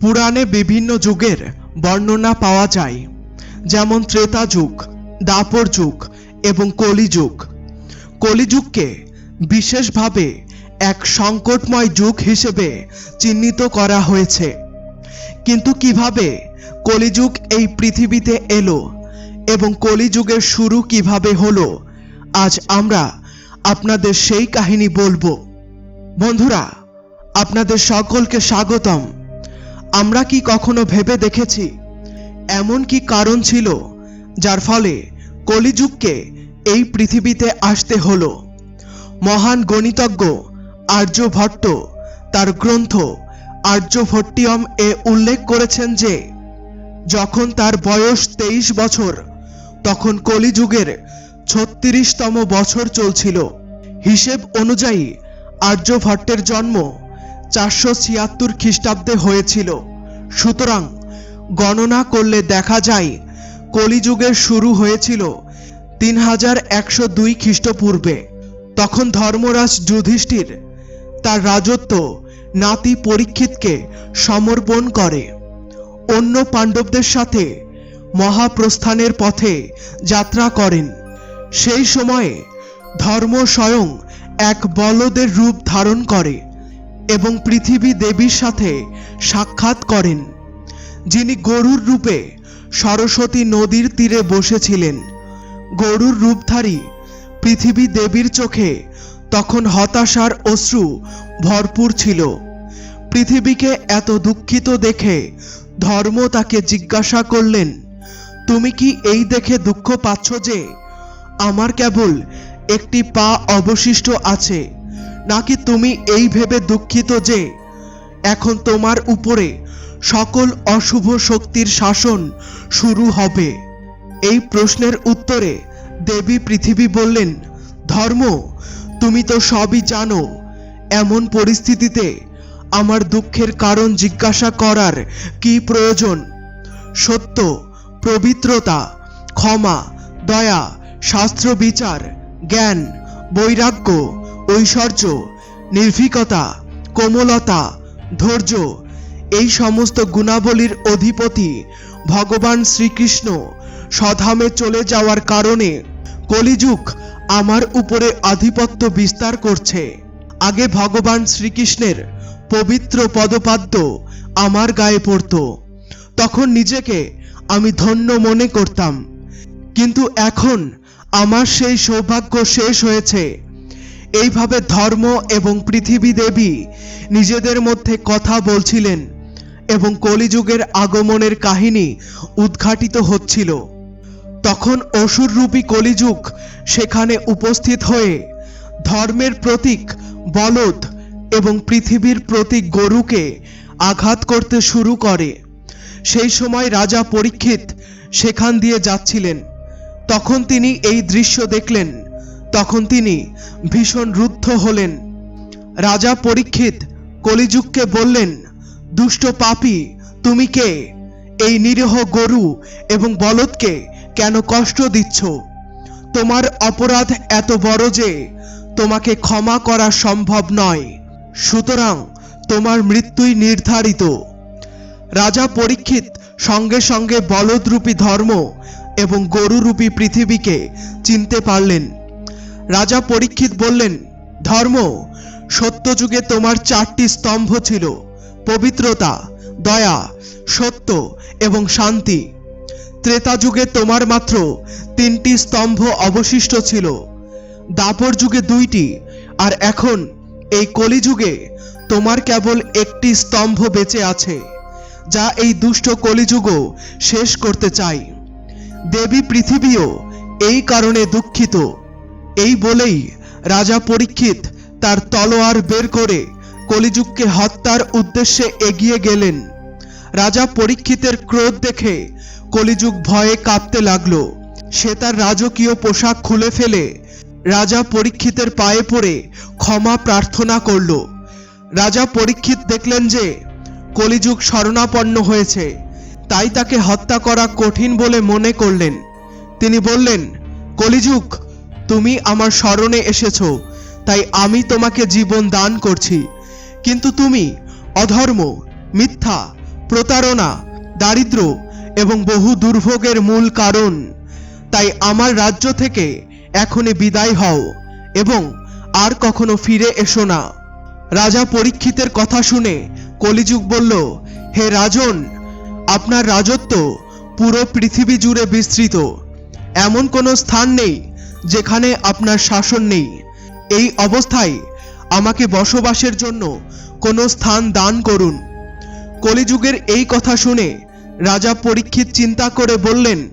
পুরাণে বিভিন্ন যুগের বর্ণনা পাওয়া যায়। যেমন ত্রেতা যুগ, দাপর যুগ এবং কলিযুগ কলিযুগকে বিশেষভাবে এক সংকটময় যুগ হিসেবে চিহ্নিত করা হয়েছে। কিন্তু কীভাবে কলিযুগ এই পৃথিবীতে এলো এবং কলিযুগের শুরু কীভাবে হলো, আজ আমরা আপনাদের সেই কাহিনী বলব। বন্ধুরা, আপনাদের সকলকে স্বাগতম। আমরা কি কখনো ভেবে দেখেছি? এমন কি কারণ ছিল যার ফলে কলিযুগকে এই পৃথিবীতে আসতে হলো? মহান গণিতজ্ঞ আর্যভট্ট তার গ্রন্থ আর্যভট্টিয়ম এ উল্লেখ করেছেন যে, যখন তার বয়স তেইশ বছর, তখন কলিযুগের ছত্রিশতম বছর চলছিল। হিসেব অনুযায়ী আর্যভট্টের জন্ম চারশো ছিয়াত্তর খ্রিস্টাব্দে হয়েছিল। সুতরাং গণনা করলে দেখা যায়, কলিযুগের শুরু হয়েছিল তিন হাজার একশো দুই খ্রিস্টপূর্বে। তখন ধর্মরাজ যুধিষ্ঠির তার রাজত্ব নাতি পরীক্ষিতকে সমর্পণ করে। অন্য পাণ্ডবদের সাথে মহাপ্রস্থানের পথে যাত্রা করেন। সেই সময়ে ধর্ম স্বয়ং এক বলদের রূপ ধারণ করে। এবং পৃথিবী দেবীর সাথে সাক্ষাৎ করেন, যিনি গরুর রূপে সরস্বতী নদীর তীরে বসেছিলেন। গরুর রূপধারী পৃথিবী দেবীর চোখে তখন হতাশার অশ্রু ভরপুর ছিল। পৃথিবীকে এত দুঃখিত দেখে ধর্ম তাকে জিজ্ঞাসা করলেন, তুমি কি এই দেখে দুঃখ পাচ্ছ যে আমার কেবল একটি পা অবশিষ্ট আছে? নাকি তুমি এই ভেবে দুঃখিত যে এখন তোমার উপরে সকল অশুভ শক্তির শাসন শুরু হবে? এই প্রশ্নের উত্তরে দেবী পৃথিবী বললেন, ধর্ম, তুমি তো সবই জানো, এমন পরিস্থিতিতে আমার দুঃখের কারণ জিজ্ঞাসা করার কি প্রয়োজন? সত্য, পবিত্রতা, ক্ষমা, দয়া, শাস্ত্র, বিচার, জ্ঞান, বৈরাগ্য ঐশ্বর্য, নির্ভীকতা, কোমলতা, ধৈর্য, এই সমস্ত গুণাবলীর অধিপতি ভগবান শ্রীকৃষ্ণ স্বধামে চলে যাওয়ার কারণে কলিযুগ আমার উপরে আধিপত্য বিস্তার করছে। আগে ভগবান শ্রীকৃষ্ণের পবিত্র পদপাদ্য আমার গায়ে পড়ত। তখন নিজেকে আমি ধন্য মনে করতাম। কিন্তু এখন আমার সেই সৌভাগ্য শেষ হয়েছে। এইভাবে ধর্ম এবং পৃথিবী দেবী নিজেদের মধ্যে কথা বলছিলেন এবং কলিযুগের আগমনের কাহিনী উদ্ঘাটিত হচ্ছিল। তখন অসুররূপী কলিযুগ সেখানে উপস্থিত হয়ে ধর্মের প্রতীক, বলদ এবং পৃথিবীর প্রতীক গরুকে আঘাত করতে শুরু করে। সেই সময় রাজা পরীক্ষিত সেখান দিয়ে যাচ্ছিলেন। তখন তিনি এই দৃশ্য দেখলেন। তখন তিনি ভীষণ রুদ্ধ হলেন। রাজা পরীক্ষিত কলিযুগকে বললেন, দুষ্ট পাপী, তুমি কে? এই নিরীহ গরু এবং বলদকে কেন কষ্ট দিচ্ছ? তোমার অপরাধ এত বড় যে তোমাকে ক্ষমা করা সম্ভব নয়। সুতরাং তোমার মৃত্যুই নির্ধারিত। রাজা পরীক্ষিত সঙ্গে সঙ্গে বলদরূপী ধর্ম এবং গরুরূপী পৃথিবীকে চিনতে পারলেন। রাজা পরীক্ষিত বললেন, ধর্ম, সত্যযুগে তোমার চারটি স্তম্ভ ছিল। পবিত্রতা, দয়া, সত্য এবং শান্তি। ত্রেতা যুগে তোমার মাত্র তিনটি স্তম্ভ অবশিষ্ট ছিল। দাপর যুগে দুইটি, আর এখন এই কলিযুগে তোমার কেবল একটি স্তম্ভ বেঁচে আছে, যা এই দুষ্ট কলিযুগও শেষ করতে চাই দেবী পৃথিবীও এই কারণে দুঃখিত। এই বলেই রাজা পরীক্ষিত তার তলোয়ার বের করে কলিযুগকে হত্যার উদ্দেশ্যে এগিয়ে গেলেন। রাজা পরীক্ষিতের ক্রোধ দেখে কলিযুগ ভয়ে কাঁপতে লাগল। সে তার রাজকীয় পোশাক খুলে ফেলে। রাজা পরীক্ষিতের পায়ে পড়ে ক্ষমা প্রার্থনা করল। রাজা পরীক্ষিত দেখলেন যে কলিযুগ শরণাপন্ন হয়েছে। তাই তাকে হত্যা করা কঠিন বলে মনে করলেন। তিনি বললেন, কলিযুগ তুমি আমার স্মরণে এসেছ, তাই আমি তোমাকে জীবন দান করছি। কিন্তু তুমি অধর্ম, মিথ্যা, প্রতারণা, দারিদ্র এবং বহু দুর্ভোগের মূল কারণ। তাই আমার রাজ্য থেকে এখনই বিদায় হও এবং আর কখনো ফিরে এসো না। রাজা পরীক্ষিতের কথা শুনে কলিযুগ বলল, হে রাজন, আপনার রাজত্ব পুরো পৃথিবী জুড়ে বিস্তৃত। এমন কোনো স্থান নেই যেখানে আপনার শাসন নেই। এই অবস্থায় আমাকে বসবাসের জন্য কোনো স্থান দান করুন। কলিযুগের এই কথা শুনে রাজা পরীক্ষিত চিন্তা করে বললেন,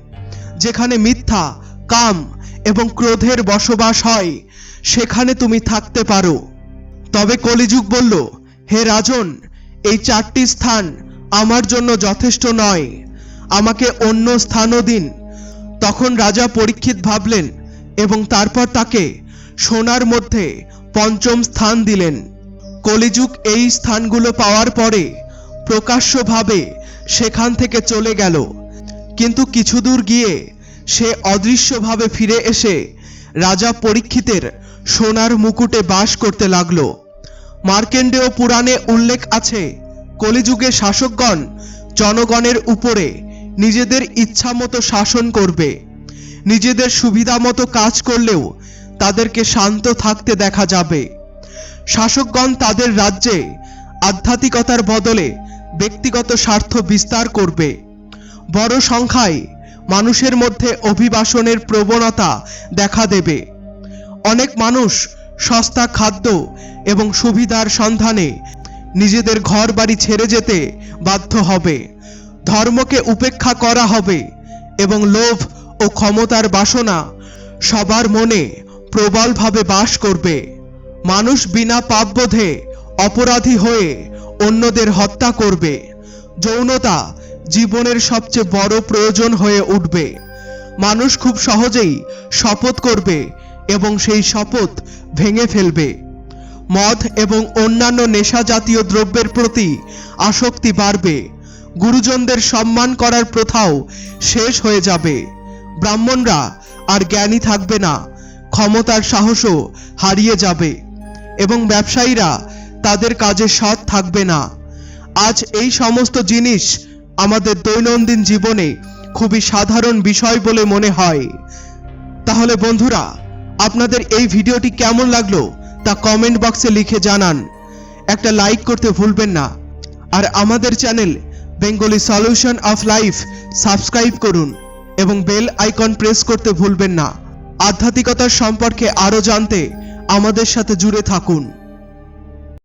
যেখানে মিথ্যা, কাম এবং ক্রোধের বসবাস হয়, সেখানে তুমি থাকতে পারো। তবে কলিযুগ বলল, হে রাজন, এই চারটি স্থান আমার জন্য যথেষ্ট নয়। আমাকে অন্য স্থানও দিন। তখন রাজা পরীক্ষিত ভাবলেন এবং তারপর তাকে সোনার মধ্যে পঞ্চম স্থান দিলেন। কলিযুগ এই স্থানগুলো পাওয়ার পরে প্রকাশ্যভাবে সেখান থেকে চলে গেল। কিন্তু কিছু দূর গিয়ে সে অদৃশ্যভাবে ফিরে এসে রাজা পরীক্ষিতের সোনার মুকুটে বাস করতে লাগল। মার্কেন্ডেয় পুরাণে উল্লেখ আছে কলিযুগে শাসকগণ জনগণের উপরে নিজেদের ইচ্ছামতো শাসন করবে। নিজেদের সুবিধা মতো কাজ করলেও তাদেরকে শান্ত থাকতে দেখা যাবে। শাসকগণ তাদের রাজ্যে আধ্যাত্মিকতার বদলে ব্যক্তিগত স্বার্থ বিস্তার করবে। বড় সংখ্যায় মানুষের মধ্যে অভিবাসনের প্রবণতা দেখা দেবে। অনেক মানুষ সস্তা খাদ্য এবং সুবিধার সন্ধানে নিজেদের ঘর বাড়ি ছেড়ে যেতে বাধ্য হবে। ধর্মকে উপেক্ষা করা হবে এবং লোভ ও ক্ষমতার বাসনা সবার মনে প্রবলভাবে বাস করবে। মানুষ বিনা পাপবোধে অপরাধী হয়ে অন্যদের হত্যা করবে। যৌনতা জীবনের সবচেয়ে বড় প্রয়োজন হয়ে উঠবে। মানুষ খুব সহজেই শপথ করবে এবং সেই শপথ ভেঙে ফেলবে। মদ এবং অন্যান্য নেশা জাতীয় দ্রব্যের প্রতি আসক্তি বাড়বে। গুরুজনদের সম্মান করার প্রথাও শেষ হয়ে যাবে। ব্রাহ্মণরা আর জ্ঞানী থাকবে না, ক্ষমতার সাহসও হারিয়ে যাবে, এবং ব্যবসায়ীরা তাদের কাজে সৎ থাকবে না। আজ এই সমস্ত জিনিস আমাদের দৈনন্দিন জীবনে খুবই সাধারণ বিষয় বলে মনে হয়। তাহলে বন্ধুরা, আপনাদের এই ভিডিওটি কেমন লাগল তা কমেন্ট বক্সে লিখে জানান। একটা লাইক করতে ভুলবেন না। আর আমাদের channel Bengali solution of life subscribe করুন। এবং বেল আইকন প্রেস করতে ভুলবেন না। আধ্যাত্মিকতার সম্পর্কে আরও জানতে আমাদের সাথে জুড়ে থাকুন।